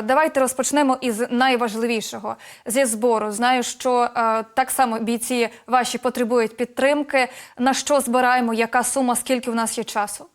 Давайте розпочнемо із найважливішого зі збору. Знаю, що е, так само бійці ваші потребують підтримки. На що збираємо? Яка сума? Скільки в нас є часу?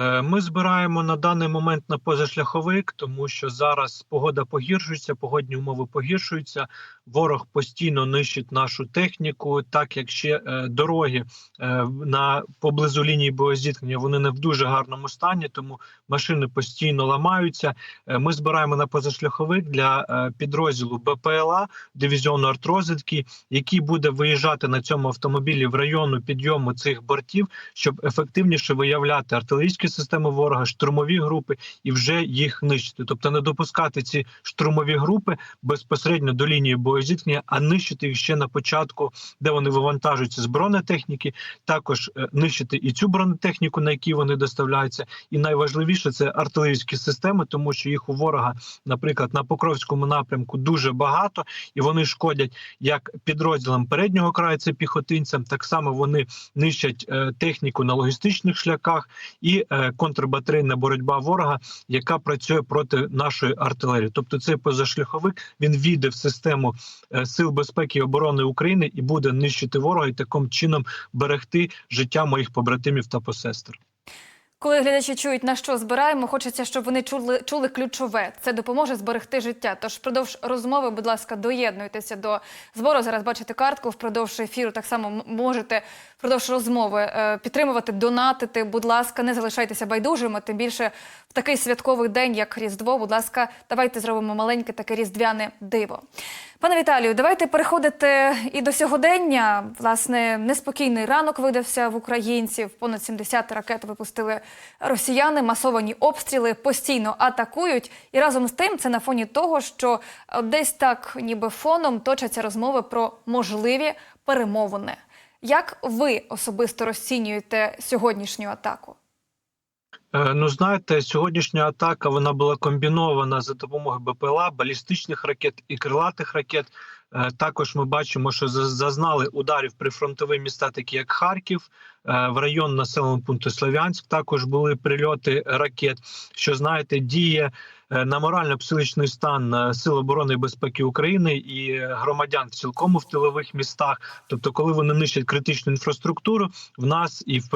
Е, Ми збираємо на даний момент на позашляховик, тому що зараз погода погіршується, погодні умови погіршуються. Ворог постійно нищить нашу техніку, так як ще е, дороги е, на поблизу лінії боєзіткнення вони не в дуже гарному стані, тому машини постійно ламаються. Ми збираємо на позашляховик для підрозділу БПЛА дивізіону артрозвідки, який буде виїжджати на цьому автомобілі в району підйому цих бортів, щоб ефективніше виявляти артилерійські системи ворога, штурмові групи і вже їх нищити, тобто не допускати ці штурмові групи безпосередньо до лінії боєзіткнення, а нищити їх ще на початку, де вони вивантажуються з бронетехніки, також е, нищити і цю бронетехніку, на якій вони доставляються. І найважливіше це артилерійські системи, тому що їх у ворога, наприклад, на Покровському напрямку дуже багато, і вони шкодять як підрозділам переднього краю, це піхотинцям, так само вони нищать е, техніку на логістичних шляхах і е, контрбатарейна боротьба ворога, яка працює проти нашої артилерії. Тобто цей позашляховик він війде в систему е, сил безпеки і оборони України і буде нищити ворога і таким чином берегти життя моїх побратимів та посестер. Коли глядачі чують на що збираємо, хочеться, щоб вони чули чули ключове. Це допоможе зберегти життя. Тож впродовж розмови, будь ласка, доєднуйтеся до збору. Зараз бачите картку впродовж ефіру. Так само можете впродовж розмови е, підтримувати, донатити. Будь ласка, не залишайтеся байдужими. Тим більше такий святковий день, як Різдво. Будь ласка, давайте зробимо маленьке таке різдвяне диво. Пане Віталію, давайте переходити і до сьогодення. Власне, неспокійний ранок видався в українців. Понад 70 ракет випустили росіяни, масовані обстріли постійно атакують. І разом з тим це на фоні того, що десь так, ніби фоном точаться розмови про можливі перемовини. Як ви особисто розцінюєте сьогоднішню атаку? Е, Ну, знаєте, сьогоднішня атака вона була комбінована за допомогою БПЛА, балістичних ракет і крилатих ракет. Е, Також ми бачимо, що за- зазнали ударів прифронтові міста, такі як Харків, е, в район населеного пункту Слов'янськ. Також були прильоти ракет. Що знаєте, діє на морально-психологічний стан Сил оборони і безпеки України і громадян в цілкому в тилових містах. Тобто, коли вони нищать критичну інфраструктуру, в нас і в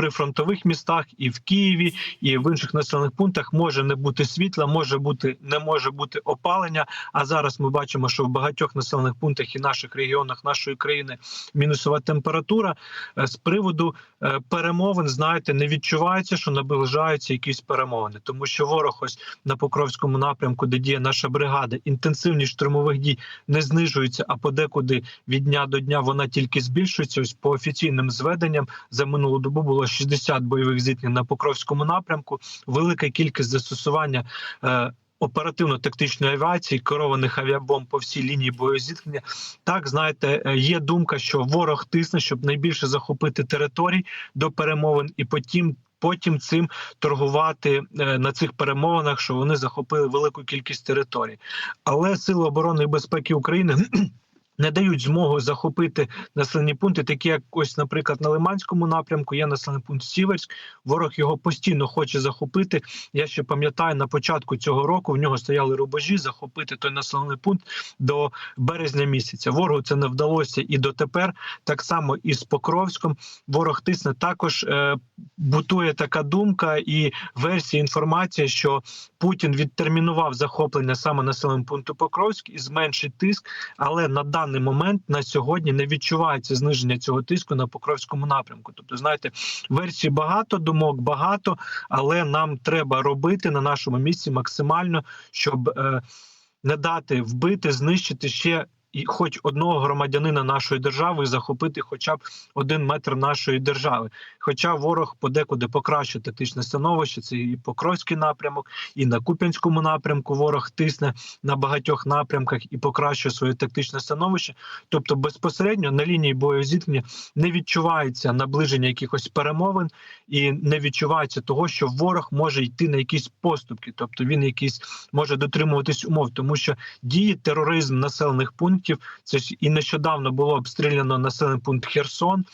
прифронтових містах, і в Києві, і в інших населених пунктах може не бути світла, може бути не може бути опалення. А зараз ми бачимо, що в багатьох населених пунктах і наших регіонах нашої країни мінусова температура. Е, З приводу е, перемовин, знаєте, не відчувається, що наближаються якісь перемовини, тому що ворог ось на Покровському напрямку, де діє наша бригада, інтенсивність штурмових дій не знижується, а подекуди від дня до дня вона тільки збільшується. Ось по офіційним зведенням за минулу добу було 60 бойових зіткнень на Покровському напрямку. Велика кількість застосування. Е, Оперативно-тактичної авіації, керованих авіабомб по всій лінії боєзіткнення. Так, знаєте, е, є думка, що ворог тисне, щоб найбільше захопити територій до перемовин, і потім потім цим торгувати е, на цих перемовинах, що вони захопили велику кількість територій. Але Сили оборони і безпеки України. Не дають змогу захопити населені пункти, такі як ось, наприклад, на Лиманському напрямку є населений пункт Сіверськ. Ворог його постійно хоче захопити. Я ще пам'ятаю, на початку цього року в нього стояли рубежі захопити той населений пункт до березня місяця. Ворогу це не вдалося і дотепер. Так само і з Покровськом. Ворог тисне також е, бутує така думка і версія інформація, що Путін відтермінував захоплення саме населеного пункту Покровськ і зменшить тиск, але на даний момент на сьогодні не відчувається зниження цього тиску на Покровському напрямку. Тобто, знаєте, версій багато, думок багато, але нам треба робити на нашому місці максимально, щоб е, не дати вбити, знищити ще. І хоч одного громадянина нашої держави захопити хоча б один метр нашої держави. Хоча ворог подекуди покращує тактичне становище, це і Покровський напрямок, і на Куп'янському напрямку ворог тисне на багатьох напрямках і покращує своє тактичне становище. Тобто, безпосередньо на лінії боєзіткнення не відчувається наближення якихось перемовин, і не відчувається того, що ворог може йти на якісь поступки, тобто він якийсь може дотримуватись умов, тому що діє тероризм населених пунктів. Це ж і нещодавно було обстріляно населений пункт Херсон.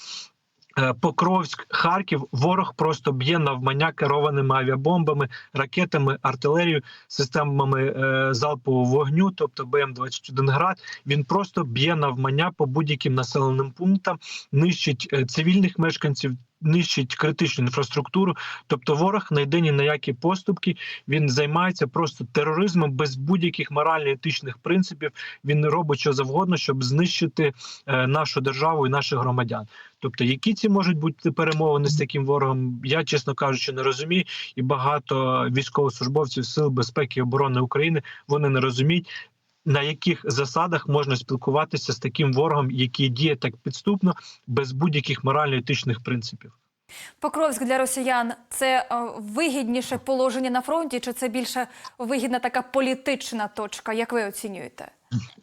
е, Покровськ, Харків, ворог просто б'є навмання керованими авіабомбами, ракетами, артилерією, системами е, залпового вогню, тобто БМ-21 град. Він просто б'є навмання по будь-яким населеним пунктам, нищить е, цивільних мешканців. Нищить критичну інфраструктуру, тобто ворог не йде ні на які поступки. Він займається просто тероризмом без будь-яких морально-етичних принципів. Він робить що завгодно, щоб знищити е, нашу державу і наших громадян. Тобто, які ці можуть бути перемовини з таким ворогом, я чесно кажучи, не розумію. І багато військовослужбовців сил безпеки і оборони України вони не розуміють. На яких засадах можна спілкуватися з таким ворогом, який діє так підступно, без будь-яких морально-етичних принципів? Покровськ для росіян це е, вигідніше положення на фронті, чи це більше вигідна така політична точка? Як ви оцінюєте?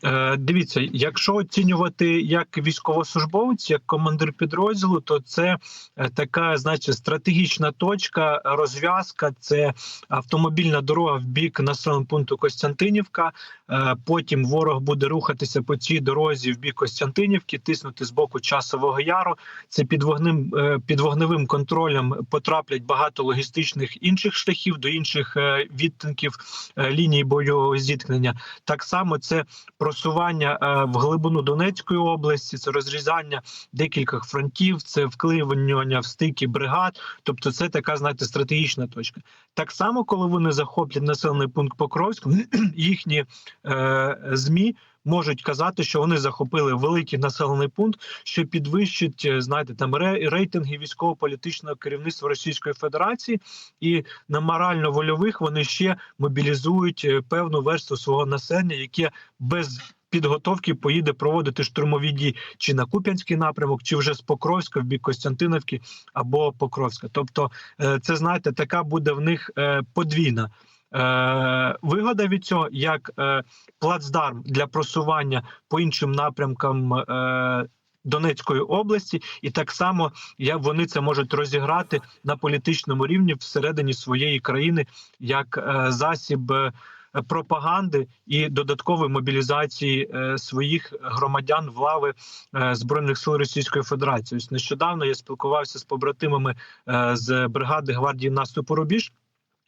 Е, дивіться, якщо оцінювати як військовослужбовець, як командир підрозділу, то це е, така, значить, стратегічна точка, розв'язка. Це автомобільна дорога в бік населеного пункту Костянтинівка. Е, потім ворог буде рухатися по цій дорозі в бік Костянтинівки, тиснути з боку часового яру. Це під вогнем під вогневим контролем потраплять багато логістичних інших шляхів до інших відтинків лінії бойового зіткнення. Так само це просування е, в глибину Донецької області, це розрізання декількох фронтів, це вкливання в стики бригад. Тобто, це така знаєте стратегічна точка. Так само, коли вони захоплять населений пункт Покровськ, їхні е, змі. Можуть казати, що вони захопили великий населений пункт, що підвищить е, знаєте, там ре- рейтинги військово-політичного керівництва Російської Федерації, і на морально-вольових вони ще мобілізують е, певну версту свого населення, яке без підготовки поїде проводити штурмові дії чи на Куп'янський напрямок, чи вже з Покровська в бік Костянтиновки або Покровська. Тобто, е, це знаєте, така буде в них подвійна. Е, вигода від цього як е, плацдарм для просування по іншим напрямкам е, Донецької області, і так само як вони це можуть розіграти на політичному рівні всередині своєї країни як е, засіб. е, Пропаганди і додаткової мобілізації е, своїх громадян в лави е, збройних сил Російської Федерації. Ось нещодавно я спілкувався з побратимами е, з бригади гвардії наступу Рубіж.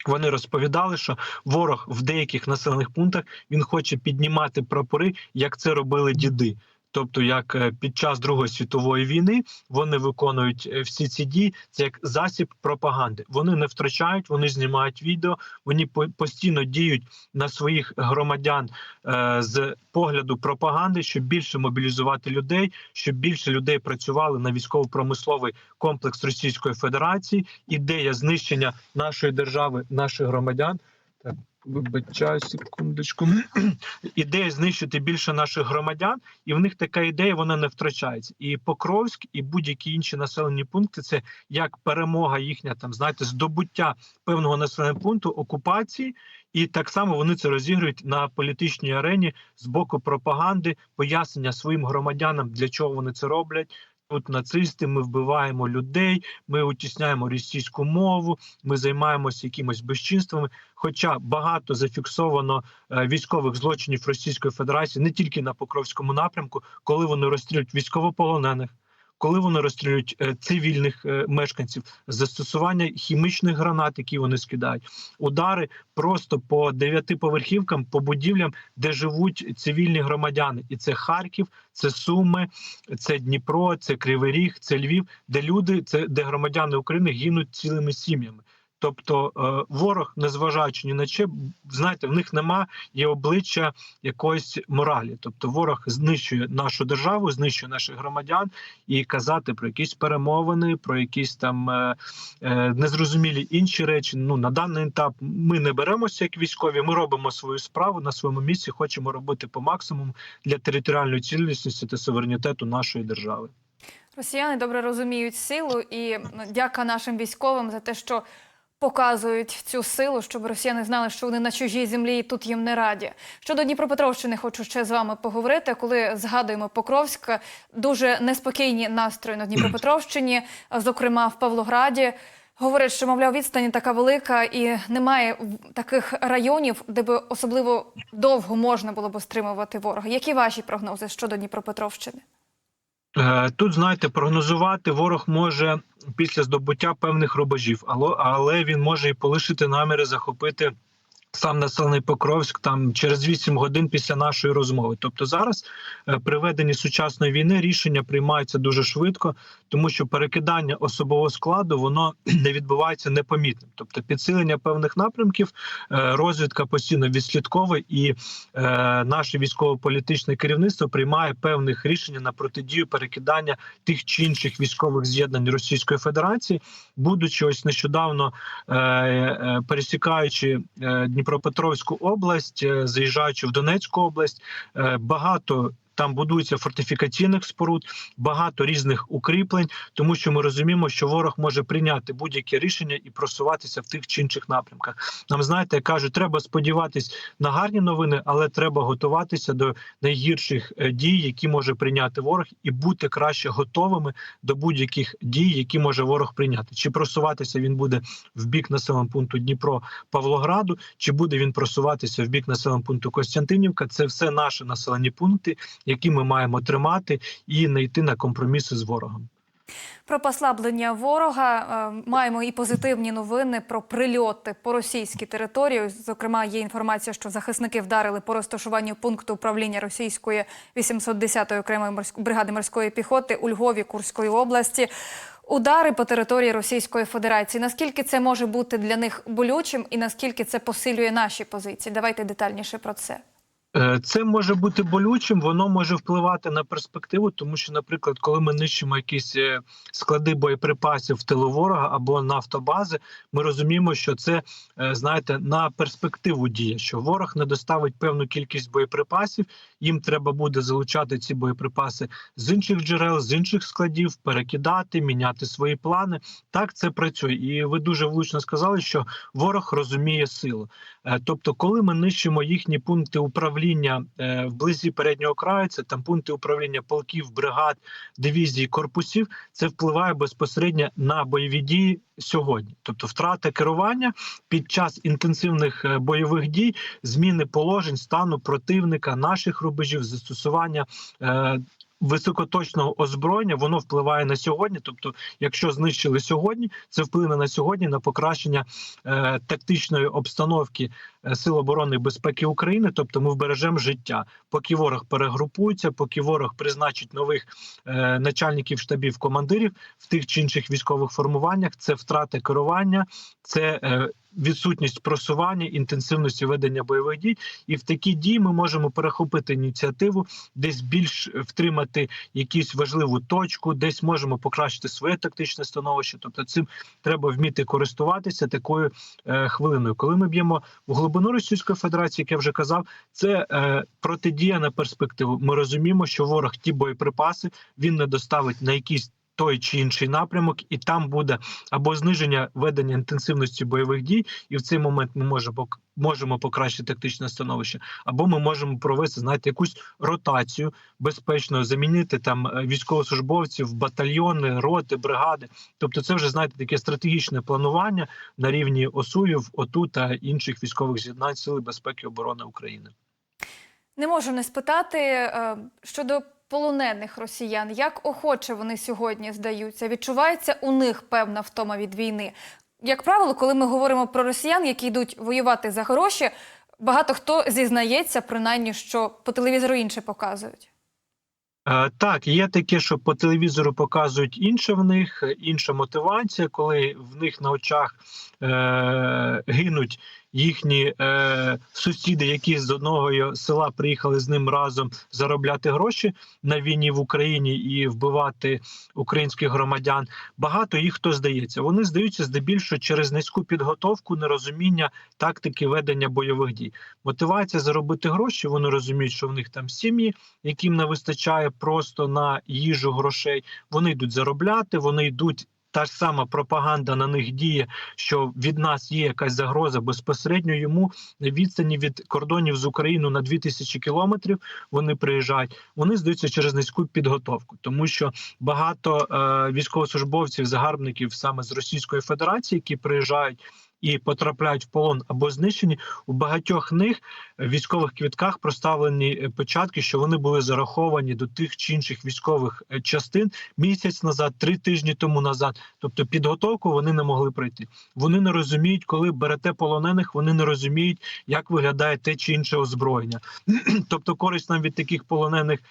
Вони розповідали, що ворог в деяких населених пунктах він хоче піднімати прапори, як це робили діди. Тобто, як е, під час Другої світової війни вони виконують е, всі ці дії, це як засіб пропаганди. Вони не втрачають, вони знімають відео, вони постійно діють на своїх громадян е, з погляду пропаганди, щоб більше мобілізувати людей, щоб більше людей працювали на військово-промисловий комплекс Російської Федерації. Ідея знищення нашої держави, наших громадян. Вибачаю, секундочку. Ідея знищити більше наших громадян, і в них така ідея вона не втрачається. І Покровськ, і будь-які інші населені пункти це як перемога їхня, там знаєте, здобуття певного населеного пункту, окупації, і так само вони це розігрують на політичній арені з боку пропаганди, пояснення своїм громадянам, для чого вони це роблять. Тут нацисти, ми вбиваємо людей, ми утісняємо російську мову, ми займаємося якимось безчинствами. Хоча багато зафіксовано е, військових злочинів Російської Федерації не тільки на Покровському напрямку, коли вони розстрілюють військовополонених, коли вони розстрілюють е, цивільних е, мешканців, застосування хімічних гранат, які вони скидають, удари просто по дев'ятиповерхівкам, по будівлям, де живуть цивільні громадяни, і це Харків, це Суми, це Дніпро, це Кривий Ріг, це Львів, де люди, це де громадяни України гинуть цілими сім'ями. Тобто е, ворог, незважаючи ні на що, знаєте, в них нема є обличчя якоїсь моралі. Тобто, ворог знищує нашу державу, знищує наших громадян, і казати про якісь перемовини, про якісь там е, е, незрозумілі інші речі. Ну на даний етап ми не беремося як військові. Ми робимо свою справу на своєму місці. Хочемо робити по максимуму для територіальної цілісності та суверенітету нашої держави. Росіяни добре розуміють силу, і дяка нашим військовим за те, що показують цю силу, щоб росіяни знали, що вони на чужій землі і тут їм не раді. Щодо Дніпропетровщини, хочу ще з вами поговорити. Коли згадуємо Покровськ, дуже неспокійні настрої на Дніпропетровщині, зокрема в Павлограді. Говорять, що мовляв, відстань така велика, і немає таких районів, де би особливо довго можна було б стримувати ворога. Які ваші прогнози щодо Дніпропетровщини? Е, Тут знаєте, прогнозувати ворог може після здобуття певних рубежів, але, але він може і полишити наміри захопити сам населений Покровськ там через 8 годин після нашої розмови. Тобто зараз е, при веденні сучасної війни рішення приймаються дуже швидко, тому що перекидання особового складу воно не відбувається непомітним. Тобто підсилення певних напрямків, е, розвідка постійно відслідковує, і е, наше військово-політичне керівництво приймає певних рішень на протидію перекидання тих чи інших військових з'єднань Російської Федерації, будучи ось нещодавно пересікаючи е, Дніпропетровську область, е, заїжджаючи в Донецьку область, е, багато. Там будується фортифікаційних споруд, багато різних укріплень, тому що ми розуміємо, що ворог може прийняти будь-яке рішення і просуватися в тих чи інших напрямках. Нам знаєте, кажуть, треба сподіватись на гарні новини, але треба готуватися до найгірших е, дій, які може прийняти ворог, і бути краще готовими до будь-яких дій, які може ворог прийняти. Чи просуватися він буде в бік населеного пункту Дніпро Павлограду, чи буде він просуватися в бік населеного пункту Костянтинівка? Це все наші населені пункти, які ми маємо тримати і не йти на компроміси з ворогом. Про послаблення ворога е, маємо і позитивні новини про прильоти по російській території. Зокрема, є інформація, що захисники вдарили по розташуванню пункту управління російської 810-ї окремої бригади морської піхоти у Львові Курської області. Удари по території Російської Федерації. Наскільки це може бути для них болючим, і наскільки це посилює наші позиції? Давайте детальніше про це. Е, Це може бути болючим, воно може впливати на перспективу, тому що, наприклад, коли ми нищимо якісь е, склади боєприпасів в тилу ворога або нафтобази, ми розуміємо, що це е, знаєте на перспективу діє, що ворог не доставить певну кількість боєприпасів. Їм треба буде залучати ці боєприпаси з інших джерел, з інших складів, перекидати, міняти свої плани. Так це працює, і ви дуже влучно сказали, що ворог розуміє силу. Е, Тобто, коли ми нищимо їхні пункти управління е, вблизі переднього краю, це там пункти управління полків, бригад, дивізій, корпусів, це впливає безпосередньо на бойові дії сьогодні. Тобто, втрата керування під час інтенсивних е, бойових дій, зміни положень стану противника, наших рубежів, застосування. е, Високоточного озброєння воно впливає на сьогодні. Тобто, якщо знищили сьогодні, це вплине на сьогодні на покращення е, тактичної обстановки е, Сил оборони і безпеки України. Тобто, ми вбережемо життя, поки ворог перегрупується, поки ворог призначить нових е, начальників штабів командирів в тих чи інших військових формуваннях. Це втрата керування, це е, відсутність просування, інтенсивності ведення бойових дій. І в такі дії ми можемо перехопити ініціативу, десь більш втримати якусь важливу точку, десь можемо покращити своє тактичне становище. Тобто, цим треба вміти користуватися такою е, хвилиною. Коли ми б'ємо в глибину Російської Федерації, як я вже казав, це е, протидія на перспективу. Ми розуміємо, що ворог ті боєприпаси він не доставить на якісь. Той чи інший напрямок, і там буде або зниження ведення інтенсивності бойових дій, і в цей момент ми можемо можемо покращити тактичне становище, або ми можемо провести знаєте, якусь ротацію безпечно, замінити там е, військовослужбовців, батальйони, роти, бригади. Тобто, це вже знаєте таке стратегічне планування на рівні ОСУів, ОТУ та інших військових з'єднань Сили безпеки і оборони України. Не можу не спитати е, щодо полонених росіян, як охоче вони сьогодні здаються? Відчувається у них певна втома від війни? Як правило, коли ми говоримо про росіян, які йдуть воювати за гроші, багато хто зізнається, принаймні, що по телевізору інше показують. Е, Так, є таке, що по телевізору показують інше в них, інша мотивація, коли в них на очах е, гинуть їхні е, сусіди, які з одного села приїхали з ним разом заробляти гроші на війні в Україні і вбивати українських громадян. Багато їх хто здається. Вони здаються здебільшого через низьку підготовку, нерозуміння тактики ведення бойових дій. Мотивація заробити гроші. Вони розуміють, що в них там сім'ї, яким не вистачає просто на їжу грошей. Вони йдуть заробляти, вони йдуть. Та ж сама пропаганда на них діє, що від нас є якась загроза безпосередньо йому відстані від кордонів з Україною на 2000 кілометрів. Вони приїжджають. Вони здаються через низьку підготовку, тому що багато е, військовослужбовців, загарбників саме з Російської Федерації, які приїжджають. І потрапляють в полон або знищені, у багатьох них в військових квітках проставлені е, початки, що вони були зараховані до тих чи інших військових е, частин місяць назад, три тижні тому назад. Тобто підготовку вони не могли пройти. Вони не розуміють, коли берете полонених, вони не розуміють, як виглядає те чи інше озброєння. тобто, користь нам від таких полонених е,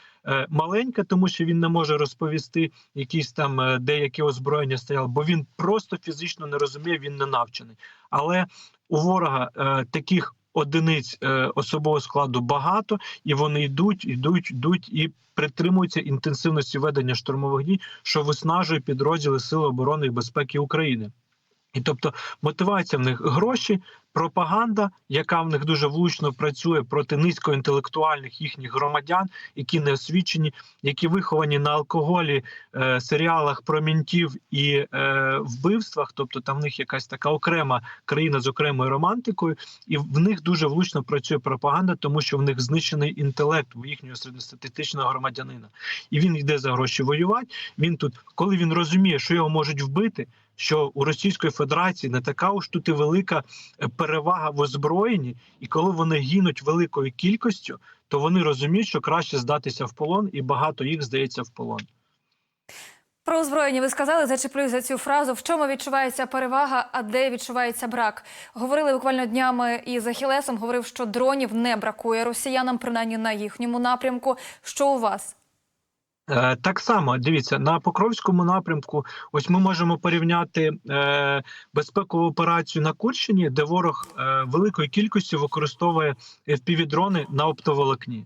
маленька, тому що він не може розповісти якісь там е, деякі озброєння стояли, бо він просто фізично не розуміє, він не навчений. Але у ворога е, таких одиниць е, особового складу багато, і вони йдуть, йдуть, йдуть і притримуються інтенсивності ведення штурмових дій, що виснажує підрозділи Сил оборони і безпеки України. І тобто мотивація в них гроші, пропаганда, яка в них дуже влучно працює проти низькоінтелектуальних їхніх громадян, які не освічені, які виховані на алкоголі, е, серіалах про мінтів і е, вбивствах. Тобто там в них якась така окрема країна з окремою романтикою, і в них дуже влучно працює пропаганда, тому що в них знищений інтелект у їхнього середньостатистичного громадянина. І він йде за гроші воювати. Він тут, коли він розуміє, що його можуть вбити. Що у Російської Федерації не така уж тут і велика е, перевага в озброєнні, і коли вони гинуть великою кількістю, то вони розуміють, що краще здатися в полон, і багато їх здається в полон. Про озброєння ви сказали, зачеплюю за цю фразу. В чому відчувається перевага, а де відчувається брак? Говорили буквально днями із Ахілесом. Говорив, що дронів не бракує росіянам, принаймні на їхньому напрямку. Що у вас? Е, Так само дивіться на Покровському напрямку. Ось ми можемо порівняти е, безпекову операцію на Курщині, де ворог е, великої кількості використовує FPV-дрони на оптоволокні.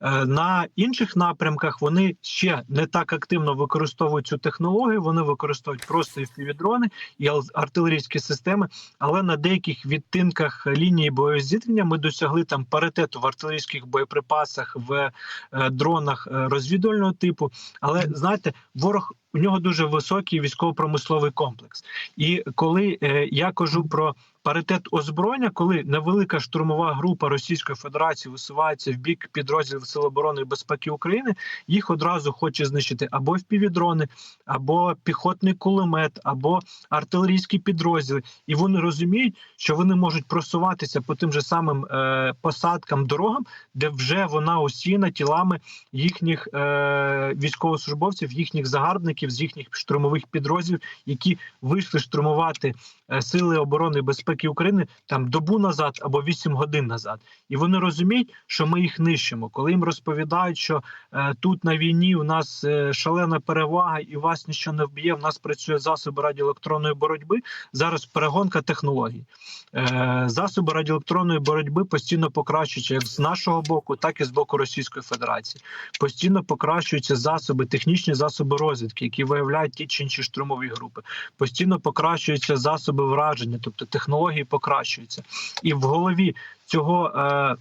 Е, На інших напрямках вони ще не так активно використовують цю технологію. Вони використовують просто FPV-дрони і артилерійські системи. Але на деяких відтинках лінії боєзіткнення ми досягли там паритету в артилерійських боєприпасах, в е, дронах е, розвідувального типу. Але знаєте, ворог у нього дуже високий військово-промисловий комплекс. І коли е, я кажу про паритет озброєння, коли невелика штурмова група Російської Федерації висувається в бік підрозділів Сил оборони і безпеки України, їх одразу хоче знищити або впівдрони, або піхотний кулемет, або артилерійські підрозділи, і вони розуміють, що вони можуть просуватися по тим же самим е, посадкам, дорогам, де вже вона осіяна тілами їхніх е, військовослужбовців, їхніх загарбників з їхніх штурмових підрозділів, які вийшли штурмувати е, сили оборони і безпеки України там добу назад або 8 годин назад. І вони розуміють, що ми їх нищимо. Коли їм розповідають, що е, тут на війні у нас е, шалена перевага, і вас нічого не вб'є. В нас працює засоби радіоелектронної боротьби. Зараз перегонка технологій. Е, засоби радіоелектронної боротьби постійно покращуються як з нашого боку, так і з боку Російської Федерації. Постійно покращуються засоби, технічні засоби розвідки, які виявляють ті чи інші штурмові групи. Постійно покращуються засоби враження, тобто технології покращуються. І в голові цього. Е,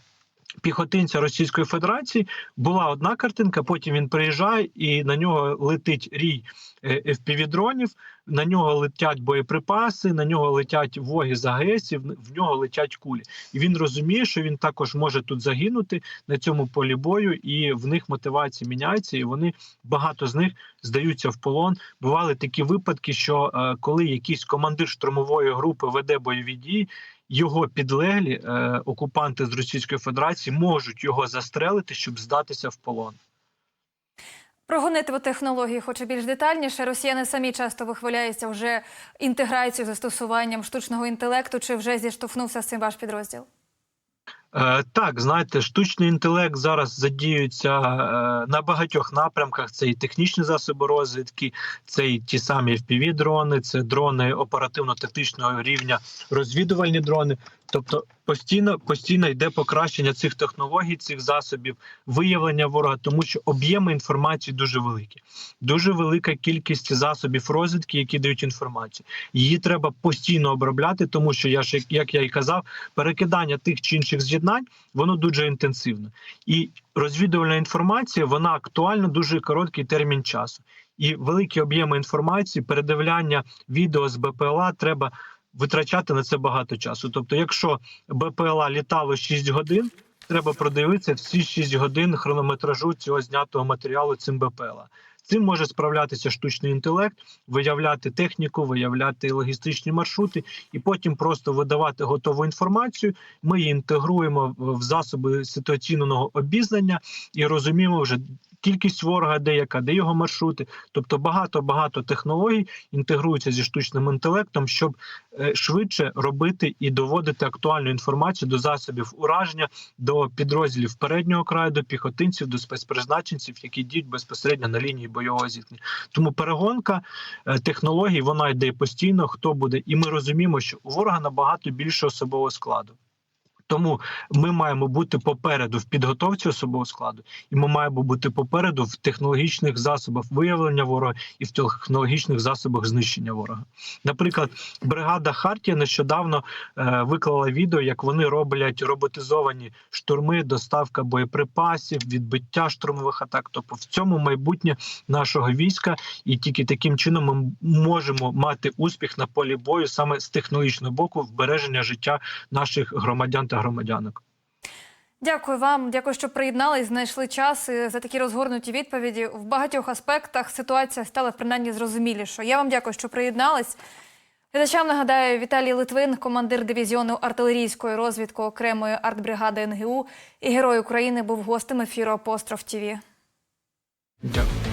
Піхотинця Російської Федерації була одна картинка. Потім він приїжджає і на нього летить рій е, FPV-дронів, на нього летять боєприпаси, на нього летять воги з АГСів, в нього летять кулі. І він розуміє, що він також може тут загинути на цьому полі бою, і в них мотивація міняється, і вони багато з них здаються в полон. Бували такі випадки, що е, коли якийсь командир штурмової групи веде бойові дії. Його підлеглі е, окупанти з Російської Федерації можуть його застрелити, щоб здатися в полон. Про гонитву технології хочу більш детальніше. Росіяни самі часто вихваляються вже інтеграцією застосуванням штучного інтелекту. Чи вже зіштовхнувся з цим ваш підрозділ? Е, так, знаєте, штучний інтелект зараз задіюється е, на багатьох напрямках. Це і технічні засоби розвідки, це і ті самі FPV-дрони, це дрони оперативно-тактичного рівня, розвідувальні дрони. Тобто постійно постійно йде покращення цих технологій, цих засобів, виявлення ворога, тому що об'єми інформації дуже великі, дуже велика кількість засобів розвідки, які дають інформацію. Її треба постійно обробляти, тому що я ж як- я і казав, перекидання тих чи інших з'єднань воно дуже інтенсивно. І розвідувальна інформація вона актуальна дуже короткий термін часу. І великі об'єми інформації, передивляння відео з БПЛА треба витрачати на це багато часу. Тобто, якщо БПЛА літало 6 годин, треба продивитися всі 6 годин хронометражу цього знятого матеріалу цим БПЛА. цим може справлятися штучний інтелект, виявляти техніку, виявляти логістичні маршрути, і потім просто видавати готову інформацію. Ми її інтегруємо в засоби ситуаційного обізнання і розуміємо вже кількість ворога, де яка, де його маршрути. Тобто багато багато технологій інтегруються зі штучним інтелектом, щоб е, швидше робити і доводити актуальну інформацію до засобів ураження, до підрозділів переднього краю, до піхотинців, до спецпризначенців, які діють безпосередньо на лінії бойового зіткнення. Тому перегонка е, технологій вона йде постійно. Хто буде, і ми розуміємо, що у ворога набагато більше особового складу. Тому ми маємо бути попереду в підготовці особового складу, і ми маємо бути попереду в технологічних засобах виявлення ворога і в технологічних засобах знищення ворога. Наприклад, бригада Хартія нещодавно е, виклала відео, як вони роблять роботизовані штурми, доставка боєприпасів, відбиття штурмових атак. Тобто в цьому майбутнє нашого війська, і тільки таким чином ми можемо мати успіх на полі бою саме з технологічного боку вбереження життя наших громадян та громадянок. Дякую вам, дякую, що приєднались, знайшли час і за такі розгорнуті відповіді. В багатьох аспектах ситуація стала принаймні зрозумілішою. Я вам дякую, що приєднались. Глядачам нагадаю, Віталій Литвин, командир дивізіону артилерійської розвідки окремої артбригади НГУ і Герой України був гостем ефіру Апостроф ТІВІ. Дякую.